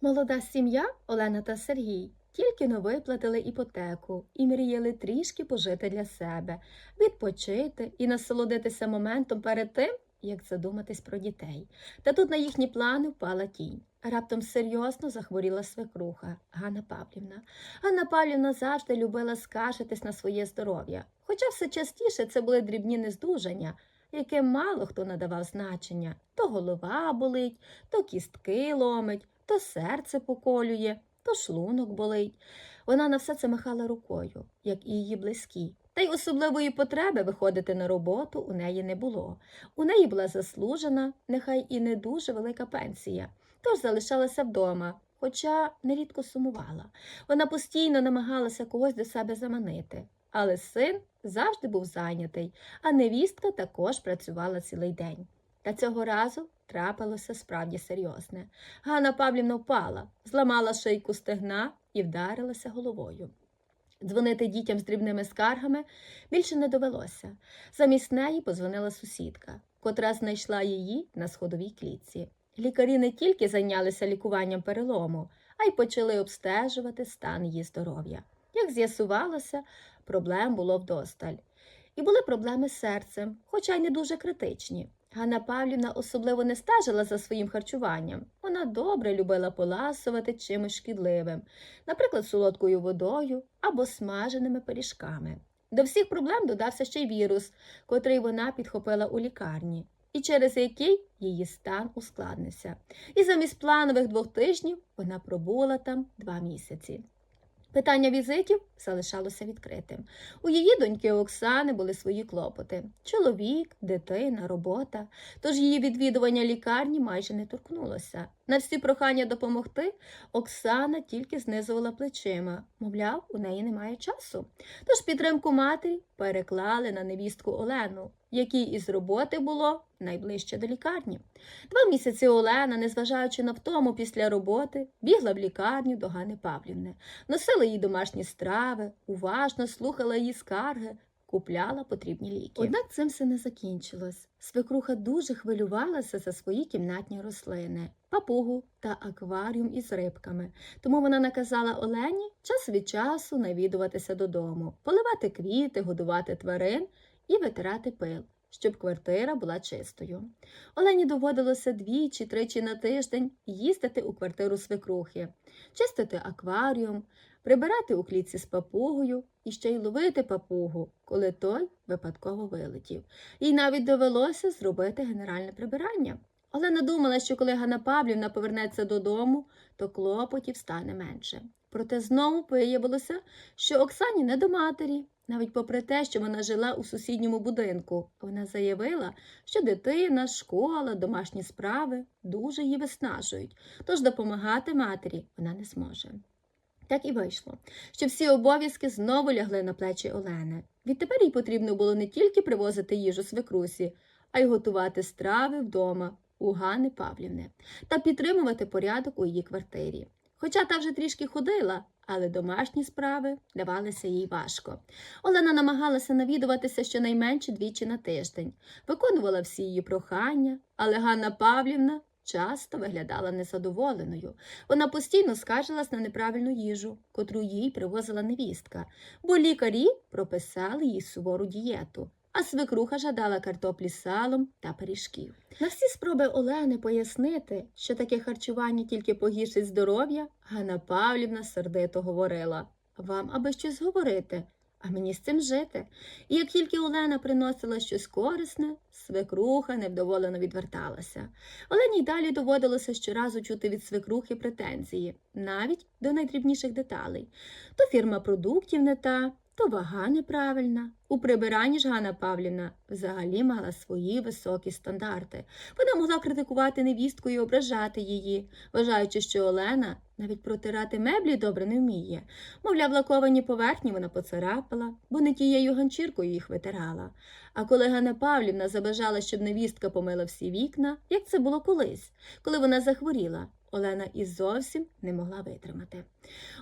Молода сім'я Олена та Сергій тільки но виплатили іпотеку і мріяли трішки пожити для себе, відпочити і насолодитися моментом перед тим, як задуматись про дітей. Та тут на їхні плани впала тінь. Раптом серйозно захворіла свекруха Ганна Павлівна. Ганна Павлівна завжди любила скаржитись на своє здоров'я, хоча все частіше це були дрібні нездужання, яким мало хто надавав значення. То голова болить, то кістки ломить, то серце поколює, то шлунок болить. Вона на все це махала рукою, як і її близькі. Та й особливої потреби виходити на роботу у неї не було. У неї була заслужена, нехай і не дуже велика пенсія, тож залишалася вдома, хоча нерідко сумувала. Вона постійно намагалася когось до себе заманити. Але син завжди був зайнятий, а невістка також працювала цілий день. Та цього разу трапилося справді серйозне. Ганна Павлівна впала, зламала шийку стегна і вдарилася головою. Дзвонити дітям з дрібними скаргами більше не довелося. Замість неї позвонила сусідка, котра знайшла її на сходовій клітці. Лікарі не тільки зайнялися лікуванням перелому, а й почали обстежувати стан її здоров'я. Як з'ясувалося, проблем було вдосталь. І були проблеми з серцем, хоча й не дуже критичні. Ганна Павлівна особливо не стежила за своїм харчуванням. Вона добре любила поласувати чимось шкідливим, наприклад, солодкою водою або смаженими пиріжками. До всіх проблем додався ще й вірус, котрий вона підхопила у лікарні, і через який її стан ускладнився. І замість планових двох тижнів вона пробула там два місяці. Питання візитів залишалося відкритим. У її доньки Оксани були свої клопоти: чоловік, дитина, робота. Тож її відвідування лікарні майже не торкнулося. На всі прохання допомогти Оксана тільки знизувала плечима, мовляв, у неї немає часу. Тож підтримку матері переклали на невістку Олену, якій із роботи було найближче до лікарні. Два місяці Олена, незважаючи на втому після роботи, бігла в лікарню до Гани Павлівни, носила їй домашні страви, уважно слухала її скарги, купляла потрібні ліки. Однак цим все не закінчилось. Свекруха дуже хвилювалася за свої кімнатні рослини, папугу та акваріум із рибками. Тому вона наказала Олені час від часу навідуватися додому, поливати квіти, годувати тварин і витирати пил щоб квартира була чистою. Олені доводилося двічі-тричі на тиждень їздити у квартиру свекрухи, чистити акваріум, прибирати у клітці з папугою і ще й ловити папугу, коли той випадково вилетів. Їй навіть довелося зробити генеральне прибирання. Олена думала, що коли Ганна Павлівна повернеться додому, то клопотів стане менше. Проте знову виявилося, що Оксані не до матері, навіть попри те, що вона жила у сусідньому будинку. Вона заявила, що дитина, школа, домашні справи дуже її виснажують, тож допомагати матері вона не зможе. Так і вийшло, що всі обов'язки знову лягли на плечі Олени. Відтепер їй потрібно було не тільки привозити їжу свекрусі, а й готувати страви вдома у Гани Павлівни та підтримувати порядок у її квартирі. Хоча та вже трішки ходила, але домашні справи давалися їй важко. Олена намагалася навідуватися щонайменше двічі на тиждень, виконувала всі її прохання, але Ганна Павлівна часто виглядала незадоволеною. Вона постійно скаржилась на неправильну їжу, котру їй привозила невістка, бо лікарі прописали їй сувору дієту. А свекруха жадала картоплі з салом та пиріжків. На всі спроби Олени пояснити, що таке харчування тільки погіршить здоров'я, Ганна Павлівна сердито говорила Вам аби щось говорити, а мені з цим жити. І як тільки Олена приносила щось корисне, свекруха невдоволено відверталася. Олені й далі доводилося щоразу чути від свекрухи претензії, навіть до найдрібніших деталей. То фірма продуктів не та, то вага неправильна. У прибиранні ж Ганна Павлівна взагалі мала свої високі стандарти. Вона могла критикувати невістку і ображати її, вважаючи, що Олена навіть протирати меблі добре не вміє. Мовляв, лаковані поверхні вона поцарапала, бо не тією ганчіркою їх витирала. А коли Ганна Павлівна забажала, щоб невістка помила всі вікна, як це було колись, коли вона захворіла, Олена і зовсім не могла витримати.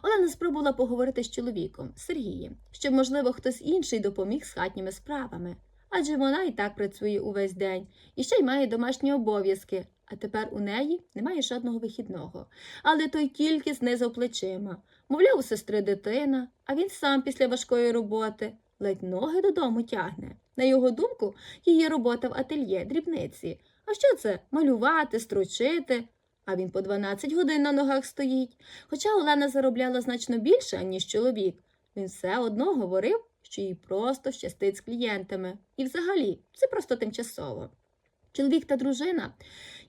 Олена спробувала поговорити з чоловіком Сергієм, щоб, можливо, хтось інший допоміг з хатніми справами. Адже вона і так працює увесь день і ще й має домашні обов'язки, а тепер у неї немає жодного вихідного. Але той тільки знизав плечима. Мовляв, у сестри дитина, а він сам після важкої роботи ледь ноги додому тягне. На його думку, її робота в ательє дрібниці. А що це малювати, строчити? А він по 12 годин на ногах стоїть. Хоча Олена заробляла значно більше, ніж чоловік. Він все одно говорив, що їй просто щастить з клієнтами. І взагалі, це просто тимчасово. Чоловік та дружина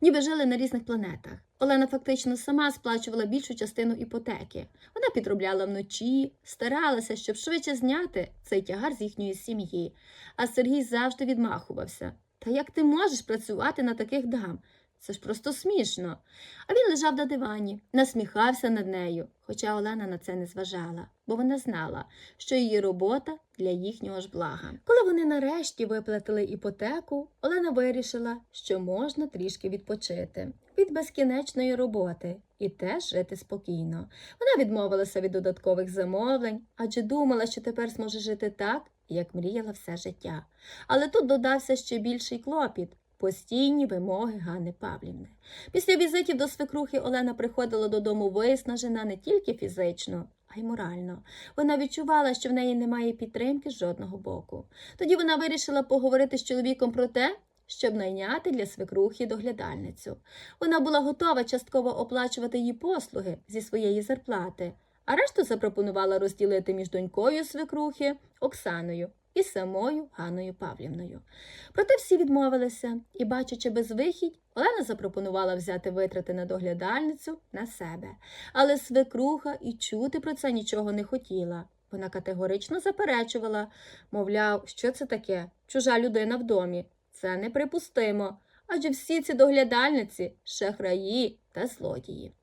ніби жили на різних планетах. Олена фактично сама сплачувала більшу частину іпотеки. Вона підробляла вночі, старалася, щоб швидше зняти цей тягар з їхньої сім'ї. А Сергій завжди відмахувався. Та як ти можеш працювати на таких дам? Це ж просто смішно. А він лежав на дивані, насміхався над нею, хоча Олена на це не зважала, бо вона знала, що її робота для їхнього ж блага. Коли вони нарешті виплатили іпотеку, Олена вирішила, що можна трішки відпочити від безкінечної роботи і теж жити спокійно. Вона відмовилася від додаткових замовлень, адже думала, що тепер зможе жити так, як мріяла все життя. Але тут додався ще більший клопіт. Постійні вимоги Ганни Павлівни. Після візитів до свекрухи Олена приходила додому виснажена не тільки фізично, а й морально. Вона відчувала, що в неї немає підтримки з жодного боку. Тоді вона вирішила поговорити з чоловіком про те, щоб найняти для свекрухи доглядальницю. Вона була готова частково оплачувати її послуги зі своєї зарплати, а решту запропонувала розділити між донькою свекрухи Оксаною і самою Ганною Павлівною. Проте всі відмовилися, і, бачачи безвихідь, Олена запропонувала взяти витрати на доглядальницю на себе. Але свекруха і чути про це нічого не хотіла. Вона категорично заперечувала, мовляв, що це таке? Чужа людина в домі. Це неприпустимо. Адже всі ці доглядальниці шахраї та злодії.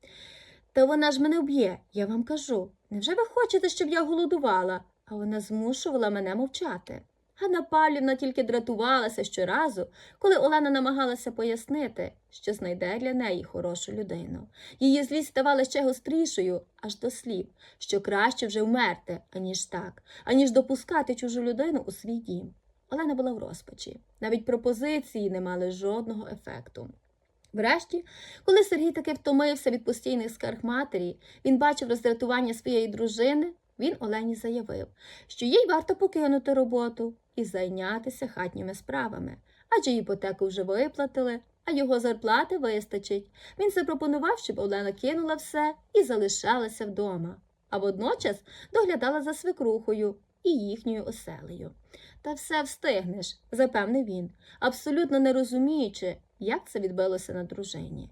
Та вона ж мене вб'є, я вам кажу. Невже ви хочете, щоб я голодувала? А вона змушувала мене мовчати. Ганна Павлівна тільки дратувалася щоразу, коли Олена намагалася пояснити, що знайде для неї хорошу людину. Її злість ставала ще гострішою, аж до слів, що краще вже вмерти, аніж так, аніж допускати чужу людину у свій дім. Олена була в розпачі. Навіть пропозиції не мали жодного ефекту. Врешті, коли Сергій таки втомився від постійних скарг матері, він бачив роздратування своєї дружини, він Олені заявив, що їй варто покинути роботу і зайнятися хатніми справами, адже іпотеку вже виплатили, а його зарплати вистачить. Він запропонував, щоб Олена кинула все і залишалася вдома, а водночас доглядала за свекрухою і їхньою оселею. Та все встигнеш, запевнив він, абсолютно не розуміючи, як це відбилося на дружині.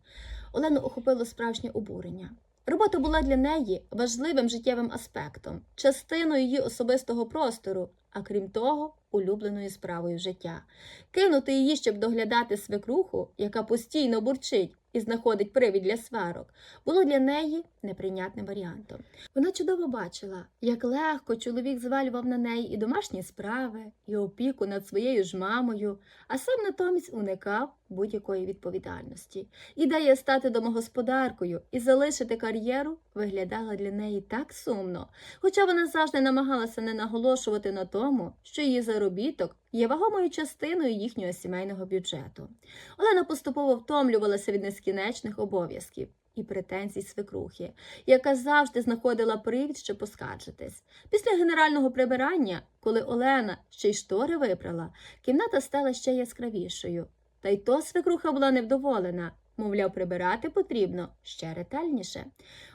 Олену охопило справжнє обурення. Робота була для неї важливим життєвим аспектом, частиною її особистого простору, а крім того, улюбленою справою життя. Кинути її, щоб доглядати свекруху, яка постійно бурчить і знаходить привід для сварок, було для неї неприйнятним варіантом. Вона чудово бачила, як легко чоловік звалював на неї і домашні справи, і опіку над своєю ж мамою, а сам натомість уникав будь-якої відповідальності. Ідея стати домогосподаркою і залишити кар'єру виглядала для неї так сумно, хоча вона завжди намагалася не наголошувати на тому, що її заробіток є вагомою частиною їхнього сімейного бюджету. Олена поступово втомлювалася від нескінченних обов'язків і претензій свекрухи, яка завжди знаходила привід, щоб поскаржитись. Після генерального прибирання, коли Олена ще й штори випрала, кімната стала ще яскравішою. Та й то свекруха була невдоволена. Мовляв, прибирати потрібно ще ретельніше.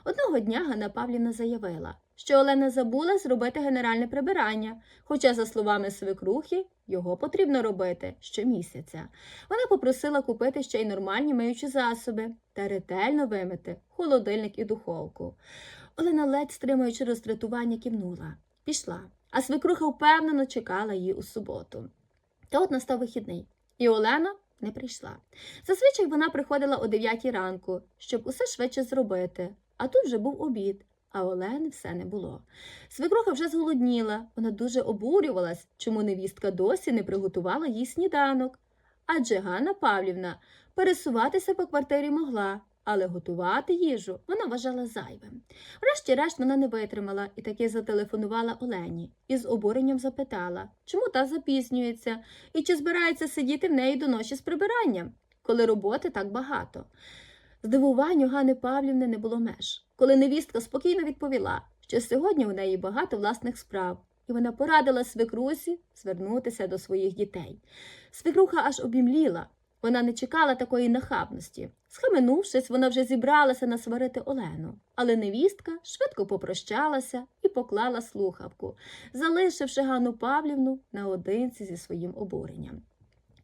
Одного дня Ганна Павлівна заявила, що Олена забула зробити генеральне прибирання, хоча, за словами свекрухи, його потрібно робити щомісяця. Вона попросила купити ще й нормальні миючі засоби та ретельно вимити холодильник і духовку. Олена, ледь стримуючи роздратування, кивнула, пішла, а свекруха впевнено чекала її у суботу. Та от настав вихідний, і Олена не прийшла. Зазвичай вона приходила о 9 ранку, щоб усе швидше зробити, а тут вже був обід. А Олени все не було. Свекруха вже зголодніла, вона дуже обурювалась, чому невістка досі не приготувала їй сніданок. Адже Ганна Павлівна пересуватися по квартирі могла, але готувати їжу вона вважала зайвим. Врешті-решт вона не витримала і таки зателефонувала Олені і з обуренням запитала, чому та запізнюється і чи збирається сидіти в неї до ночі з прибиранням. коли роботи так багато. Здивуванню Гани Павлівни не було меж, коли невістка спокійно відповіла, що сьогодні у неї багато власних справ, і вона порадила свекрусі звернутися до своїх дітей. Свекруха аж обімліла. Вона не чекала такої нахабності. Схаменувшись, вона вже зібралася насварити Олену, але невістка швидко попрощалася і поклала слухавку, залишивши Ганну Павлівну наодинці зі своїм обуренням.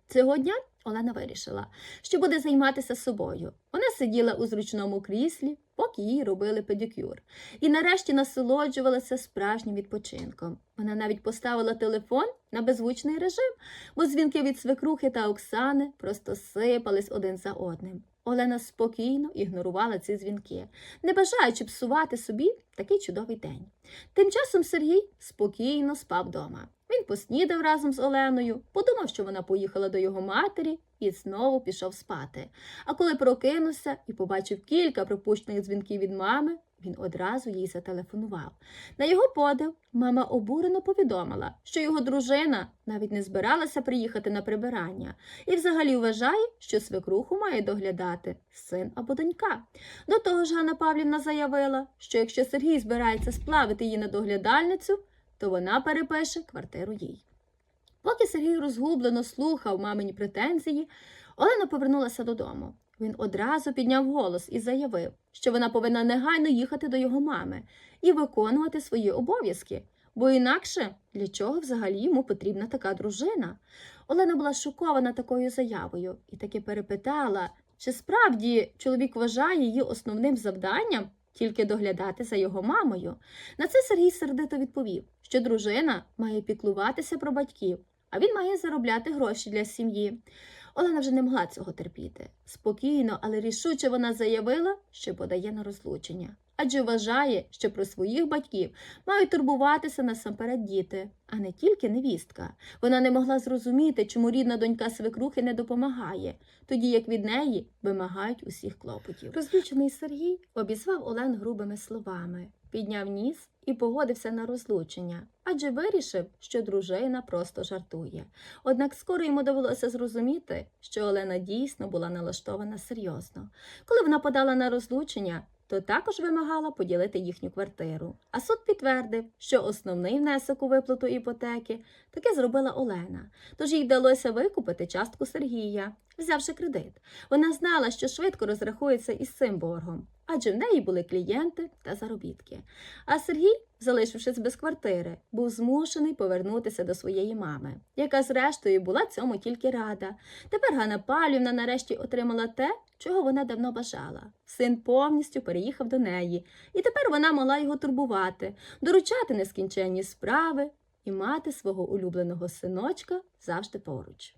Цього дня Олена вирішила, що буде займатися собою. Вона сиділа у зручному кріслі, поки їй робили педикюр, і нарешті насолоджувалася справжнім відпочинком. Вона навіть поставила телефон на беззвучний режим, бо дзвінки від свекрухи та Оксани просто сипались один за одним. Олена спокійно ігнорувала ці дзвінки, не бажаючи псувати собі такий чудовий день. Тим часом Сергій спокійно спав вдома. Він поснідав разом з Оленою, подумав, що вона поїхала до його матері і знову пішов спати. А коли прокинувся і побачив кілька пропущених дзвінків від мами, він одразу їй зателефонував. На його подив мама обурено повідомила, що його дружина навіть не збиралася приїхати на прибирання і взагалі вважає, що свекруху має доглядати син або донька. До того ж Ганна Павлівна заявила, що якщо Сергій збирається сплавити її на доглядальницю, то вона перепише квартиру їй. Поки Сергій розгублено слухав мамині претензії, Олена повернулася додому. Він одразу підняв голос і заявив, що вона повинна негайно їхати до його мами і виконувати свої обов'язки, бо інакше для чого взагалі йому потрібна така дружина. Олена була шокована такою заявою і таки перепитала, чи справді чоловік вважає її основним завданням тільки доглядати за його мамою. На це Сергій сердито відповів, що дружина має піклуватися про батьків, а він має заробляти гроші для сім'ї. Олена вже не могла цього терпіти. Спокійно, але рішуче вона заявила, що подає на розлучення. Адже вважає, що про своїх батьків мають турбуватися насамперед діти, а не тільки невістка. Вона не могла зрозуміти, чому рідна донька свекрухи не допомагає, тоді як від неї вимагають усіх клопотів. Розлючений Сергій обізвав Олен грубими словами, підняв ніс і погодився на розлучення, адже вирішив, що дружина просто жартує. Однак скоро йому довелося зрозуміти, що Олена дійсно була налаштована серйозно. Коли вона подала на розлучення, то також вимагала поділити їхню квартиру. А суд підтвердив, що основний внесок у виплату іпотеки таки зробила Олена, тож їй вдалося викупити частку Сергія, взявши кредит. Вона знала, що швидко розрахується із цим боргом, адже в неї були клієнти та заробітки. А Сергій, залишившись без квартири, був змушений повернутися до своєї мами, яка, зрештою, була цьому тільки рада. Тепер Ганна Павлівна нарешті отримала те, чого вона давно бажала. Син повністю переїхав до неї, і тепер вона могла його турбувати, доручати нескінченні справи і мати свого улюбленого синочка завжди поруч.